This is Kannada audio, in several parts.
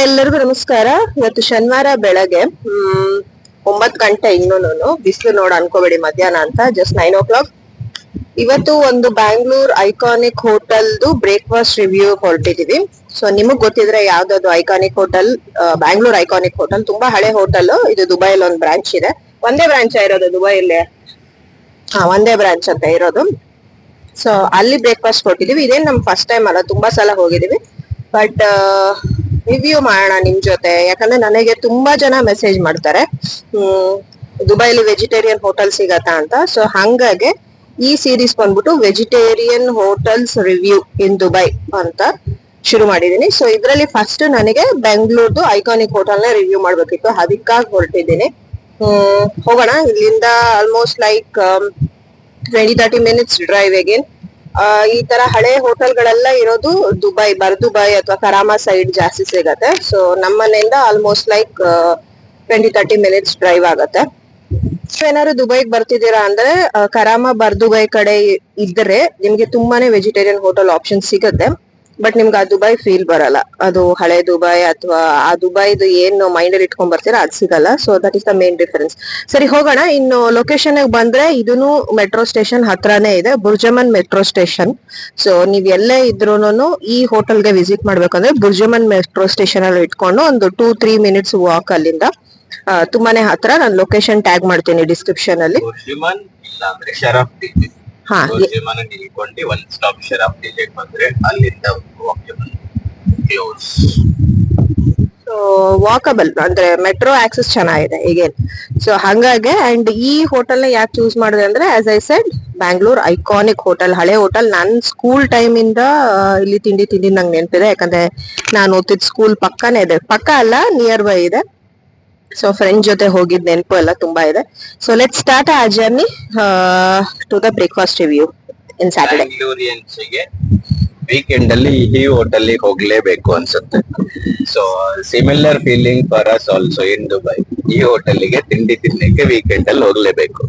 ಎಲ್ಲರಿಗೂ ನಮಸ್ಕಾರ. ಇವತ್ತು ಶನಿವಾರ ಬೆಳಗ್ಗೆ, ಹ್ಮ್ ಒಂಬತ್ ಗಂಟೆ ಇನ್ನೂನು ಬಿಸಿಲು ನೋಡ ಅನ್ಕೋಬೇಡಿ ಮಧ್ಯಾಹ್ನ ಅಂತ ಜಸ್ಟ್ ನೈನ್ ಓ ಕ್ಲಾಕ್ ಇವತ್ತು ಒಂದು ಬ್ಯಾಂಗ್ಳೂರ್ ಐಕಾನಿಕ್ ಹೋಟೆಲ್ದು ಬ್ರೇಕ್ಫಾಸ್ಟ್ ರಿವ್ಯೂ ಹೊರಟಿದೀವಿ. ಸೊ ನಿಮಗ್ ಗೊತ್ತಿದ್ರೆ ಯಾವ್ದಾದ್ರು iconic hotel Bangalore iconic hotel ತುಂಬಾ ಹಳೆ ಹೋಟೆಲ್ ಇದು ದುಬೈಲ್ ಒಂದು ಬ್ರಾಂಚ್ ಇದೆ. ಒಂದೇ ಬ್ರಾಂಚ್ ಇರೋದು ದುಬೈಲಿ ಒಂದೇ ಬ್ರಾಂಚ್ ಅಂತ ಇರೋದು. ಸೊ ಅಲ್ಲಿ ಬ್ರೇಕ್ಫಾಸ್ಟ್ ಕೊಟ್ಟಿದೀವಿ. ಇದೇನ್ ನಮ್ ಫಸ್ಟ್ ಟೈಮ್ ಅಲ್ಲ, ತುಂಬಾ ಸಲ ಹೋಗಿದೀವಿ. ಬಟ್ ರಿವ್ಯೂ ಮಾಡೋಣ ನಿಮ್ ಜೊತೆ. ಯಾಕಂದ್ರೆ ನನಗೆ ತುಂಬಾ ಜನ ಮೆಸೇಜ್ ಮಾಡ್ತಾರೆ. ಹ್ಮ್, ದುಬೈಲಿ ವೆಜಿಟೇರಿಯನ್ ಹೋಟೆಲ್ ಸಿಗತ್ತಾ ಅಂತ. ಸೊ ಹಂಗಾಗಿ ಈ ಸೀರೀಸ್ ಬಂದ್ಬಿಟ್ಟು vegetarian hotels review in Dubai ಅಂತ ಶುರು ಮಾಡಿದೀನಿ. ಸೊ ಇದರಲ್ಲಿ ಫಸ್ಟ್ ನನಗೆ ಬೆಂಗಳೂರ್ದು ಐಕಾನಿಕ್ ಹೋಟೆಲ್ನ ರಿವ್ಯೂ ಮಾಡ್ಬೇಕಿತ್ತು. ಅದಕ್ಕಾಗಿ ಹೊರಟಿದ್ದೀನಿ. ಹೋಗೋಣ. ಇಲ್ಲಿಂದ almost like twenty thirty minutes drive again ಈ ತರ ಹಳೆ ಹೋಟೆಲ್ಗಳೆಲ್ಲ ಇರೋದು ದುಬೈ, ಬರ್ ದುಬೈ ಅಥವಾ ಕರಾಮ ಸೈಡ್ ಜಾಸ್ತಿ ಸಿಗತ್ತೆ. So ನಮ್ಮನೆಯಿಂದ almost like twenty thirty minutes drive ಆಗತ್ತೆ. ಸೊ ಏನಾದ್ರು ದುಬೈಗ್ ಬರ್ತಿದ್ದೀರಾ ಅಂದ್ರೆ ಕರಾಮ, ಬರ್ ದುಬೈ ಕಡೆ ಇದ್ರೆ ನಿಮ್ಗೆ ತುಂಬಾನೇ ವೆಜಿಟೇರಿಯನ್ ಹೋಟೆಲ್ ಆಪ್ಷನ್ ಸಿಗುತ್ತೆ. ಬಟ್ ನಿಮ್ಗೆ ಆ ದುಬೈ ಫೀಲ್ ಬರಲ್ಲ. ಅದು ಹಳೆ ದುಬೈ ಅಥವಾ ಆ ದುಬೈದು ಏನು ಮೈಂಡ್ ಅಲ್ಲಿ ಇಟ್ಕೊಂಡ್ ಬರ್ತೀರಾ ಅದು ಸಿಗಲ್ಲ. So that is the main difference ಸರಿ, ಹೋಗೋಣ. ಇನ್ನು ಲೊಕೇಶನ್ ಬಂದ್ರೆ ಇದೂನು ಮೆಟ್ರೋ ಸ್ಟೇಷನ್ ಹತ್ರನೇ ಇದೆ. ಬುರ್ಜಮನ್ ಮೆಟ್ರೋ ಸ್ಟೇಷನ್ ಸೊ ನೀವ್ ಎಲ್ಲೇ ಇದ್ರೂನು ಈ ಹೋಟೆಲ್ಗೆ ವಿಸಿಟ್ ಮಾಡ್ಬೇಕಂದ್ರೆ ಬುರ್ಜಮನ್ ಮೆಟ್ರೋ ಸ್ಟೇಷನ್ ಅಲ್ಲಿ ಇಟ್ಕೊಂಡು ಒಂದು ಟೂ ತ್ರೀ ಮಿನಿಟ್ಸ್ ವಾಕ್ ಅಲ್ಲಿಂದ ತುಂಬಾನೇ ಹತ್ರ ನಾನು ಲೊಕೇಶನ್ ಟ್ಯಾಗ್ ಮಾಡ್ತೀನಿ ಡಿಸ್ಕ್ರಿಪ್ಷನ್ ಅಲ್ಲಿ. ನಿಲ್ಕೊಂಡು ಒಂದ್ ಸ್ಟಾಪ್ ಬಂದ್ರೆ ಅಲ್ಲಿಂದ ವಾಕ್ಯಬಲ್ ಕ್ಲೋಸ್ ಸೊ ವಾಕಬಲ್ ಅಂದ್ರೆ ಮೆಟ್ರೋ ಆಕ್ಸೆಸ್ ಚೆನ್ನಾಗಿದೆ ಈಗೇನ್. ಸೊ ಹಂಗಾಗಿ ಅಂಡ್ ಈ ಹೋಟೆಲ್ನ ಯಾಕೆ ಚೂಸ್ ಮಾಡಿದೆ ಅಂದ್ರೆ as I said Bangalore iconic hotel ಹಳೆ ಹೋಟೆಲ್ ನನ್ ಸ್ಕೂಲ್ ಟೈಮ್ ಇಂದ ಇಲ್ಲಿ ತಿಂಡಿ ತಿಂಡಿ ನಂಗೆ ನೆನಪಿದೆ. ಯಾಕಂದ್ರೆ ನಾನು ಓದ್ತಿದ್ ಸ್ಕೂಲ್ ಪಕ್ಕನೇ ಇದೆ. ಪಕ್ಕ ಅಲ್ಲ ನಿಯರ್ ಬೈ ಇದೆ. ಸೊ ಫ್ರೆಂಡ್ ಜೊತೆ ಹೋಗಿದ್ ನೆನಪು ಎಲ್ಲ ತುಂಬಾ ಇದೆ. So let start a journey to the breakfast review in Saturday weekend ಅಲ್ಲಿ ಈ ಹೋಟೆಲ್ ಹೋಗ್ಲೇಬೇಕು ಅನ್ಸುತ್ತೆ. So similar feeling for us also in Dubai ಈ ಹೋಟೆಲ್ಗೆ ತಿಂಡಿ ತಿನ್ನಕ್ಕೆ ವೀಕೆಂಡ್ ಅಲ್ಲಿ ಹೋಗ್ಲೇಬೇಕು.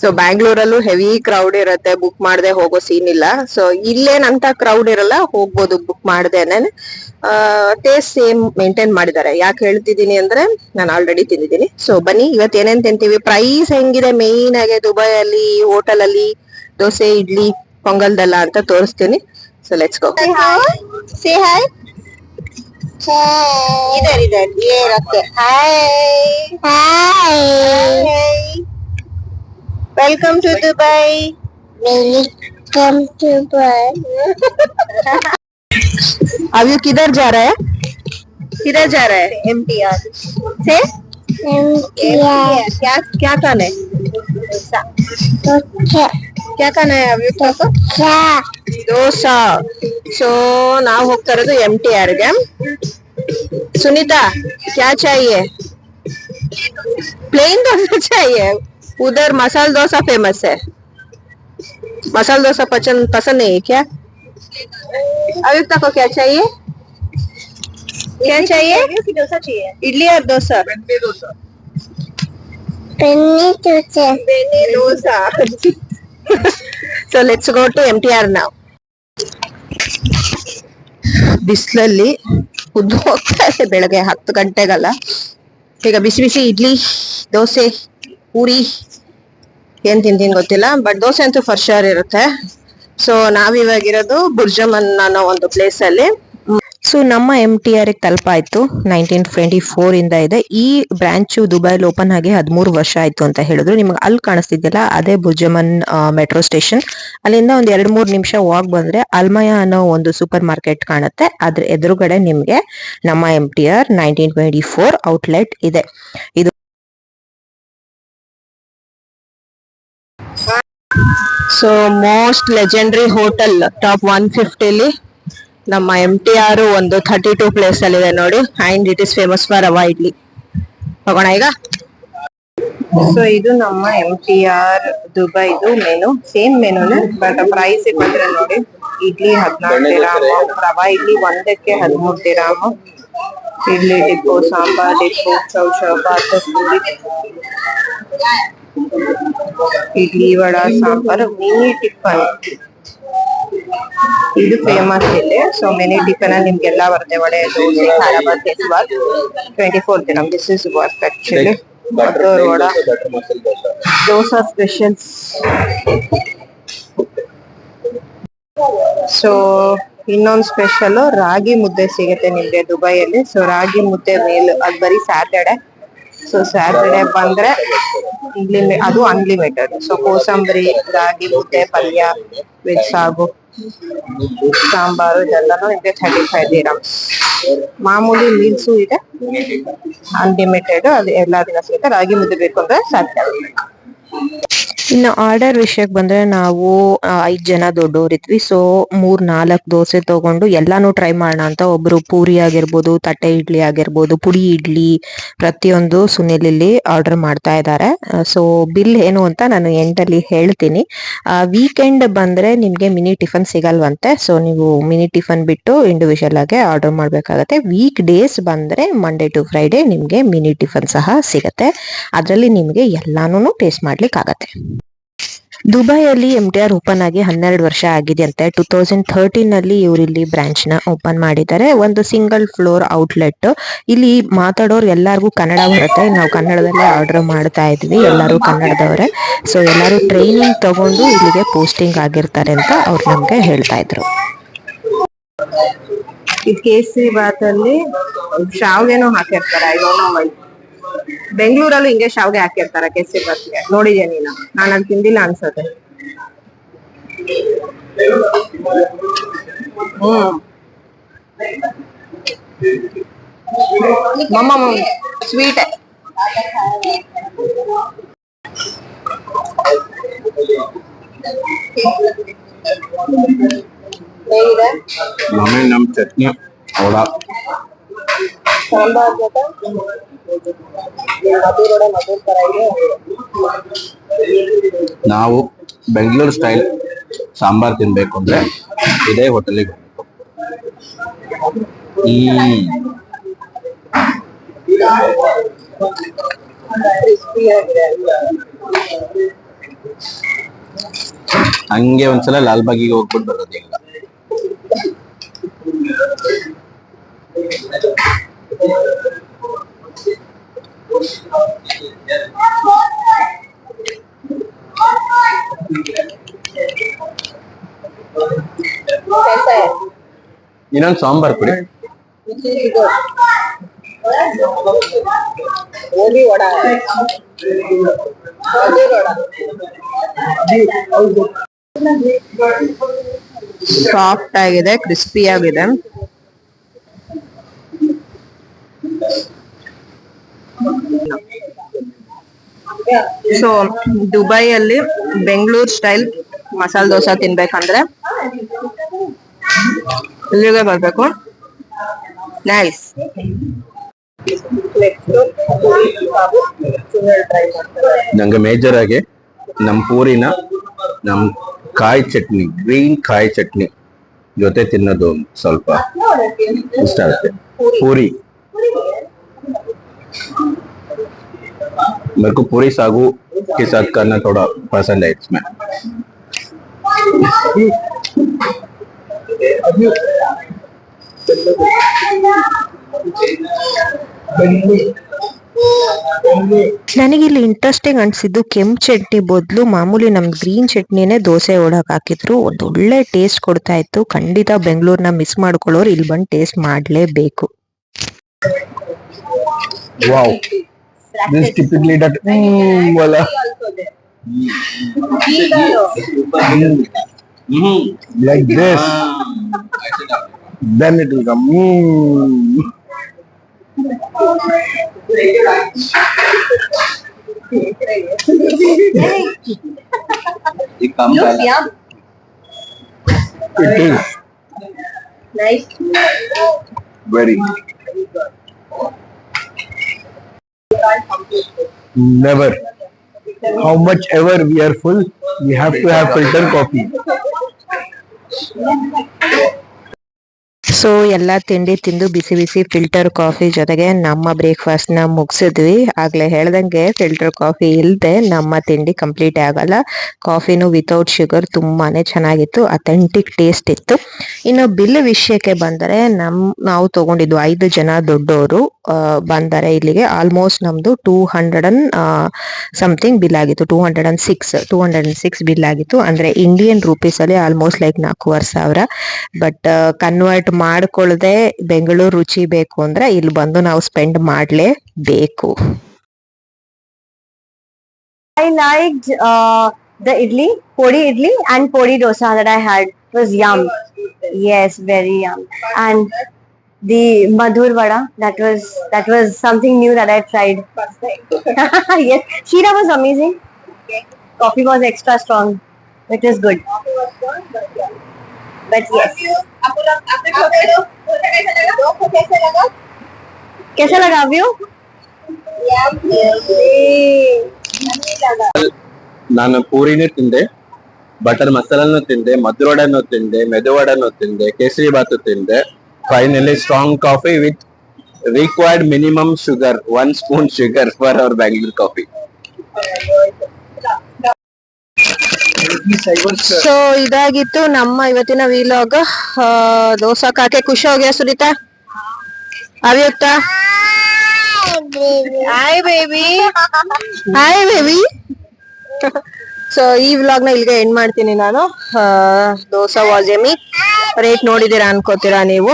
ಸೊ ಬ್ಯಾಂಗ್ಳೂರಲ್ಲೂ ಹೆವಿ ಕ್ರೌಡ್ ಇರತ್ತೆ ಬುಕ್ ಮಾಡದೆ ಹೋಗೋ ಸೀನ್ ಇಲ್ಲ. ಸೊ ಇಲ್ಲೇನಂತ ಕ್ರೌಡ್ ಇರಲ್ಲ ಹೋಗ್ಬೋದು ಬುಕ್ ಮಾಡ್ದೇನೆ. ಟೇಸ್ಟ್ ಸೇಮ್ ಮೇಂಟೈನ್ ಮಾಡಿದ್ದಾರೆ. ಯಾಕೆ ಹೇಳ್ತಿದ್ದೀನಿ ಅಂದ್ರೆ ನಾನು ಆಲ್ರೆಡಿ ತಿಂದಿದ್ದೀನಿ. ಸೊ ಬನ್ನಿ ಇವತ್ತು ಏನೇನ್ ತಿಂತೀವಿ? ಪ್ರೈಸ್ ಹೆಂಗಿದೆ? ಮೇಯ್ನ್ ಆಗಿ ದುಬೈ ಅಲ್ಲಿ ಹೋಟೆಲ್ ಅಲ್ಲಿ ದೋಸೆ ಇಡ್ಲಿ ಪೊಂಗಲ್ದೆಲ್ಲ ಅಂತ ತೋರಿಸ್ತೀನಿ. So let's go hi hi hi hi hi welcome to Dubai welcome to Dubai अब ये किधर जा रहा है किधर जा रहा है एमटीआर से एमटीआर क्या क्या खाना है क्या खाना है अभी को क्या ದೋಸಾ ಸೊ ನಾವು ಹೋಗ್ತಾ ಇರೋದು ಎಂ ಟಿ ಆರ್ಗೆ ಸುನೀತಾ ಕ್ಯಾ ಚಾಹಿಯೆ प्लेन डोसा चाहिए उधर मसाला डोसा फेमस है मसाला डोसा पसंद पसंद नहीं है क्या अयुक्ता को क्या चाहिए क्या चाहिए डोसा चाहिए इडली और डोसा पन्नी dosa Beni dosa so let's go to M T R ನಾವು ಬಿಸಿಲಲ್ಲಿ ಉದ್ದು ಹೋಗ್ತಾ ಇದೆ ಬೆಳಗ್ಗೆ ಹತ್ತು ಗಂಟೆಗಲ್ಲ ಈಗ ಬಿಸಿ ಬಿಸಿ ಇಡ್ಲಿ ದೋಸೆ ಪೂರಿ ಏನ್ ತಿಂತೀನಿ ಗೊತ್ತಿಲ್ಲ ಬಟ್ ದೋಸೆ ಅಂತೂ ಫರ್ ಶೋರ್ ಇರುತ್ತೆ. ಸೊ ನಾವಿವಾಗಿರೋದು ಬುರ್ಜಮನ್ ಅನ್ನೋ ಒಂದು ಪ್ಲೇಸ್ ಅಲ್ಲಿ. ಸೊ ನಮ್ಮ ಎಂ ಟಿ ಆರ್ ತಲುಪಾಯ್ತು ನೈನ್ಟೀನ್ ಟ್ವೆಂಟಿ ಫೋರ್ ಇಂದ ಇದೆ. ಈ ಬ್ರಾಂಚು ದುಬೈಲಿ ಓಪನ್ ಆಗಿ ಹದಿಮೂರು ವರ್ಷ ಆಯ್ತು ಅಂತ ಹೇಳಿದ್ರು. ನಿಮ್ಗೆ ಅಲ್ಲಿ ಕಾಣಿಸ್ತಿದ್ದಿಲ್ಲ ಅದೇ ಬುರ್ಜಮನ್ ಮೆಟ್ರೋ ಸ್ಟೇಷನ್ ಅಲ್ಲಿಂದ ಒಂದ್ ಎರಡ್ ಮೂರ್ ನಿಮಿಷ ವಾಕ್ ಬಂದ್ರೆ ಅಲ್ಮಯ ಅನ್ನೋ ಒಂದು ಸೂಪರ್ ಮಾರ್ಕೆಟ್ ಕಾಣುತ್ತೆ. ಅದ್ರ ಎದುರುಗಡೆ ನಿಮ್ಗೆ ನಮ್ಮ M T R nineteen twenty four outlet ಇದೆ. ಇದು so most legendary hotel top one ಫಿಫ್ಟಿಲಿ ನಮ್ಮ ಎಂ ಟಿ ಆರ್ ಒಂದು ಥರ್ಟಿ ಟೂ ಪ್ಲೇಸ್ ಅಲ್ಲಿ ಇದೆ ನೋಡಿ. And it is famous for rava idli ಹೋಗೋಣ ಈಗ. ಸೊ ಇದು ನಮ್ಮ ಎಂ ಟಿ ಆರ್ ದುಬೈದು ಮೆನು ಸೇಮ್ ಮೆನುನೇ ಬಟ್ ಪ್ರೈಸ್ ಬಂದ್ರೆ ನೋಡಿ. ಇಡ್ಲಿ ಹದಿನಾರು ದಿರಾಮು ರವಾ ಇಡ್ಲಿ ಒಂದಕ್ಕೆ ಹದಿಮೂರು ದಿರಾಮು. Idli dip sambar dip chow bath idli vada, sambar mini tiffin. ಇದು ಫೇಮಸ್ ಇಲ್ಲಿ. ಸೊ ಮಿನಿ ಟಿಫನ್ ಅಲ್ಲಿ ನಿಮ್ಗೆಲ್ಲ ಬರುತ್ತೆ ವಡೆ, ದೋಸೆ, ಖಾರ ಟ್ವೆಂಟಿ ಫೋರ್ ನಮ್ this is work actually vada. Dosa specials so ಇನ್ನೊಂದು ಸ್ಪೆಷಲ್ ರಾಗಿ ಮುದ್ದೆ ಸಿಗುತ್ತೆ ನಿಮ್ಗೆ ದುಬೈಯಲ್ಲಿ. ಸೊ ರಾಗಿ ಮುದ್ದೆ ಮೇಲ್, ಅದು ಬರೀ ಸ್ಯಾಟರ್ಡೆ ಸೊ ಸ್ಯಾಟರ್ಡೆ ಬಂದ್ರೆ ಇನ್ಲಿಮಿ ಅದು ಅನ್ಲಿಮಿಟೆಡ್ ಸೊ ಕೋಸಂಬರಿ, ರಾಗಿ, ಮುದ್ದೆ, ಪಲ್ಯ, ವೆಜ್ ಸಾಗು, ಸಾಂಬಾರು, ಇದೆಲ್ಲನೂ ನಿಮ್ಗೆ ಥರ್ಟಿ ಫೈವ್ ದಿರಮ್ಸ್ ಮಾಮೂಲಿ ಮೀಲ್ಸು ಇದೆ. ಅನ್ಲಿಮಿಟೆಡ್ ಅದು ಎಲ್ಲ ದಿನ ಸಿಗುತ್ತೆ ರಾಗಿ ಮುದ್ದೆ ಬೇಕು ಅಂದ್ರೆ ಸ್ಯಾಟರ್ಡೆ ಇನ್ನು ಆರ್ಡರ್ ವಿಷಯಕ್ಕೆ ಬಂದ್ರೆ ನಾವು ಐದು ಜನ ದೊಡ್ಡವರಿದ್ವಿ ಸೊ ಮೂರ್, ನಾಲ್ಕು ದೋಸೆ ತಗೊಂಡು ಎಲ್ಲಾನು ಟ್ರೈ ಮಾಡೋಣ ಅಂತ ಒಬ್ರು ಪೂರಿ ಆಗಿರ್ಬೋದು, ತಟ್ಟೆ ಇಡ್ಲಿ ಆಗಿರ್ಬೋದು, ಪುಡಿ ಇಡ್ಲಿ, ಪ್ರತಿಯೊಂದು ಸುನಿಲ್ ಇಲ್ಲಿ ಆರ್ಡರ್ ಮಾಡ್ತಾ ಇದ್ದಾರೆ ಸೊ ಬಿಲ್ ಏನು ಅಂತ ನಾನು ಎಂಡಲ್ಲಿ ಹೇಳ್ತೀನಿ. ವೀಕೆಂಡ್ ಬಂದ್ರೆ ನಿಮ್ಗೆ ಮಿನಿ ಟಿಫನ್ ಸಿಗಲ್ವಂತೆ. ಸೊ ನೀವು ಮಿನಿ ಟಿಫನ್ ಬಿಟ್ಟು ಇಂಡಿವಿಜುವಲ್ ಆಗಿ ಆರ್ಡರ್ ಮಾಡ್ಬೇಕಾಗತ್ತೆ. ವೀಕ್ ಡೇಸ್ ಬಂದ್ರೆ ಮಂಡೇ ಟು ಫ್ರೈಡೆ ನಿಮ್ಗೆ ಮಿನಿ ಟಿಫನ್ ಸಹ ಸಿಗತ್ತೆ. ಅದರಲ್ಲಿ ನಿಮ್ಗೆ ಎಲ್ಲಾನು ಟೇಸ್ಟ್ ಮಾಡ್ಲಿಕ್ಕೆ ಆಗತ್ತೆ ದುಬೈಯಲ್ಲಿ ಎಂ ಟಿ ಆರ್ ಓಪನ್ ಆಗಿ ಹನ್ನೆರಡು ವರ್ಷ ಆಗಿದೆ ಅಂತೆ ಟೂ ತೌಸಂಡ್ ಥರ್ಟೀನ್ ಅಲ್ಲಿ ಇವ್ರು ಇಲ್ಲಿ ಬ್ರಾಂಚ್ನ ಓಪನ್ ಮಾಡಿದ್ದಾರೆ. ಒಂದು ಸಿಂಗಲ್ ಫ್ಲೋರ್ ಔಟ್ಲೆಟ್ ಇಲ್ಲಿ ಮಾತಾಡೋರು ಎಲ್ಲರಿಗೂ ಕನ್ನಡ ಬರುತ್ತೆ. ನಾವು ಕನ್ನಡದಲ್ಲೇ ಆರ್ಡರ್ ಮಾಡ್ತಾ ಇದ್ವಿ. ಎಲ್ಲರೂ ಕನ್ನಡದವರೇ. ಸೊ ಎಲ್ಲರೂ ಟ್ರೈನಿಂಗ್ ತಗೊಂಡು ಇಲ್ಲಿಗೆ ಪೋಸ್ಟಿಂಗ್ ಆಗಿರ್ತಾರೆ ಅಂತ ಅವ್ರು ನಮ್ಗೆ ಹೇಳ್ತಾ ಇದ್ರು. ಕೇಸರಿ ಬಾತ್ ಅಲ್ಲಿ ಶಾವ್ಗೆನೂ ಹಾಕಿರ್ತಾರೆ. ಬೆಂಗಳೂರಲ್ಲೂ ಹಿಂಗೆ ಶಾವ್ಗೆ ಹಾಕಿರ್ತಾರೆ ಕೇಸರಿ ಬಾತ್ಗೆ. ನೋಡಿದೀನಿ ನೀನು? ನಾನು ಅಲ್ಲಿ ತಿಂದಿಲ್ಲ ಅನ್ಸತ್ತೆ. ಹ್ಮ್. ಸ್ವೀಟ್. ನಮ್ ಚಟ್ನಿ ವಡ. ನಾವು ಬೆಂಗಳೂರು ಸ್ಟೈಲ್ ಸಾಂಬಾರ್ ತಿನ್ಬೇಕು ಅಂದ್ರೆ ಇದೇ ಹೋಟೆಲಿಗೆ ಹಂಗೆ ಒಂದ್ಸಲ ಲಾಲ್ಬಾಗಿಗೆ ಹೋಗ್ಬಿಟ್ಟು ಬರೋದಿಲ್ಲ. ಇನ್ನೊಂದು ಸಾಂಬಾರ್ ಪುಡಿ ಸಾಫ್ಟ್ ಆಗಿದೆ ಕ್ರಿಸ್ಪಿ ಆಗಿದೆ ಸೊ ದುಬೈಯಲ್ಲಿ ಬೆಂಗಳೂರು ಸ್ಟೈಲ್ ಮಸಾಲೆ ದೋಸೆ ತಿನ್ಬೇಕಂದ್ರೆ ಇಲ್ಲಿಗೆ ಬರ್ಬೇಕು. ನೈಸ್ ನಂಗೆ ಮೇಜರ್ ಆಗಿ ನಮ್ಮ ಪೂರಿನ ನಮ್ಮ ಕಾಯಿ ಚಟ್ನಿ ಗ್ರೀನ್ ಕಾಯಿ ಚಟ್ನಿ ಜೊತೆ ತಿನ್ನೋದು ಸ್ವಲ್ಪ ಇಷ್ಟ ಆಗುತ್ತೆ. ಪೂರಿ. मेरे को पूरी सागू के साथ करना थोड़ा पसंद है इसमें ನನಗಿಲ್ಲಿ ಇಂಟ್ರೆಸ್ಟಿಂಗ್ ಅನ್ಸಿದ್ದು ಕೆಂಪ್ ಚಟ್ನಿ ಬದಲು ಮಾಮೂಲಿ ನಮ್ ಗ್ರೀನ್ ಚಟ್ನಿನೇ ದೋಸೆ ಒಳಗ್ ಹಾಕಿದ್ರು ಒಂದ್ ಒಳ್ಳೆ ಟೇಸ್ಟ್ ಕೊಡ್ತಾ ಇತ್ತು ಖಂಡಿತ ಬೆಂಗಳೂರ್ನ ಮಿಸ್ ಮಾಡ್ಕೊಳ್ಳೋರು ಇಲ್ಲಿ ಬಂದು ಟೇಸ್ಟ್ ಮಾಡ್ಲೇಬೇಕು wow This is typically that mm, wala. like this. Then it will come. Mm. it is. Nice. very never. How much ever we are full, we have to have filter coffee. So ಎಲ್ಲ ತಿಂಡಿ ತಿಂದು ಬಿಸಿ ಬಿಸಿ ಫಿಲ್ಟರ್ ಕಾಫಿ ಜೊತೆಗೆ ನಮ್ಮ ಬ್ರೇಕ್ಫಾಸ್ಟ್ನ ಮುಗಿಸಿದ್ವಿ. ಆಗ್ಲೇ ಹೇಳ್ದಂಗೆ ಫಿಲ್ಟರ್ ಕಾಫಿ ಇಲ್ಲದೆ ನಮ್ಮ ತಿಂಡಿ ಕಂಪ್ಲೀಟ್ ಆಗಲ್ಲ. ಕಾಫಿನು ವಿತೌಟ್ ಶುಗರ್ ತುಂಬಾನೇ ಚೆನ್ನಾಗಿತ್ತು ಅಥೆಂಟಿಕ್ ಟೇಸ್ಟ್ ಇತ್ತು. ಇನ್ನು ಬಿಲ್ ವಿಷಯಕ್ಕೆ ಬಂದರೆ ನಮ್, ನಾವು ತಗೊಂಡಿದ್ವು ಐದು ಜನ ದೊಡ್ಡವರು ಬಂದರೆ ಇಲ್ಲಿಗೆ ಆಲ್ಮೋಸ್ಟ್ ನಮ್ದು two hundred and something bill ಆಗಿತ್ತು two hundred and six two hundred and six bill ಆಗಿತ್ತು ಅಂದ್ರೆ ಇಂಡಿಯನ್ ರುಪೀಸ್ ಅಲ್ಲಿ ಆಲ್ಮೋಸ್ಟ್ ಲೈಕ್ ನಾಲ್ಕೂವರೆ ಸಾವಿರ ಬಟ್ ಕನ್ವರ್ಟ್ ಮಾಡ್ಕೊಳ್ಳದೆ ಬೆಂಗಳೂರು ರುಚಿ ಬೇಕು ಅಂದ್ರೆ ಇಲ್ಲಿ ಬಂದು ನಾವು ಸ್ಪೆಂಡ್ ಮಾಡ್ಲೇಬೇಕು I liked the idli idli, idli and podi podi dosa that I had. It was yum. Yes, very yum. And the madhur vada, that was that was something new that I tried. yes, Sheera was amazing. Coffee was extra strong. It was good. But yes. कैसा लगा व्यू ನಾನು ಪೂರಿನೂ ತಿಂದೆ ಬಟರ್ ಮಸಾಲನು ತಿಂದೆ ಮಧುರವಡನು ತಿಂದೆ ಮೆದುವಡನು ತಿಂದೆ ಕೇಸರಿ ಬಾತು ತಿಂದೆ finally strong coffee with required minimum sugar one spoon sugar for our Bangalore coffee so ಇದಾಗಿತ್ತು ನಮ್ಮ ಇವತ್ತಿನ ವಿಲಾಗ್ ದೋಸಾ ಕಾಕೆ ಖುಷಿ ಹೋಗ್ಯಾ Sunita? ಅವಿಯುಕ್ತ? Hi baby hi baby so ಈ ವ್ಲಾಗ್ನ ಇಲ್ಲಿಗೆ ಎಂಡ್ ಮಾಡ್ತೀನಿ ನಾನು. ಆ, ದೋಸಾ ವಾಜೆಮಿ ರೇಟ್ ನೋಡಿದೀರಾ ಅನ್ಕೋತೀರಾ ನೀವು?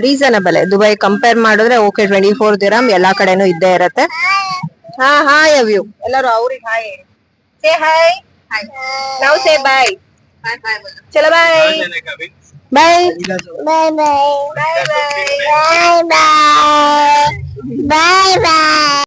ರೀಸನಬಲ್ ದುಬೈ ಕಂಪೇರ್ ಮಾಡಿದ್ರೆ ಓಕೆ ಟ್ವೆಂಟಿ ಫೋರ್ ದಿರಾಮ್ ಎಲ್ಲಾ ಕಡೆನೂ ಇದ್ದೇ ಇರತ್ತೆ. ಹಾ ಹಾಯ್ ಅವ್ಯು ಎಲ್ಲರೂ ಅವ್ರಿಗೆ ಹಾಯ್ ಸೇ ಹಾಯ್ ನಾವು ಸೇ ಬಾಯ್ ಚಲೋ ಬಾಯ್ ಬಾಯ್ ಬಾಯ್ ಬಾಯ್ ಬಾಯ್ ಬಾಯ್ ಬಾಯ್ ಬಾಯ್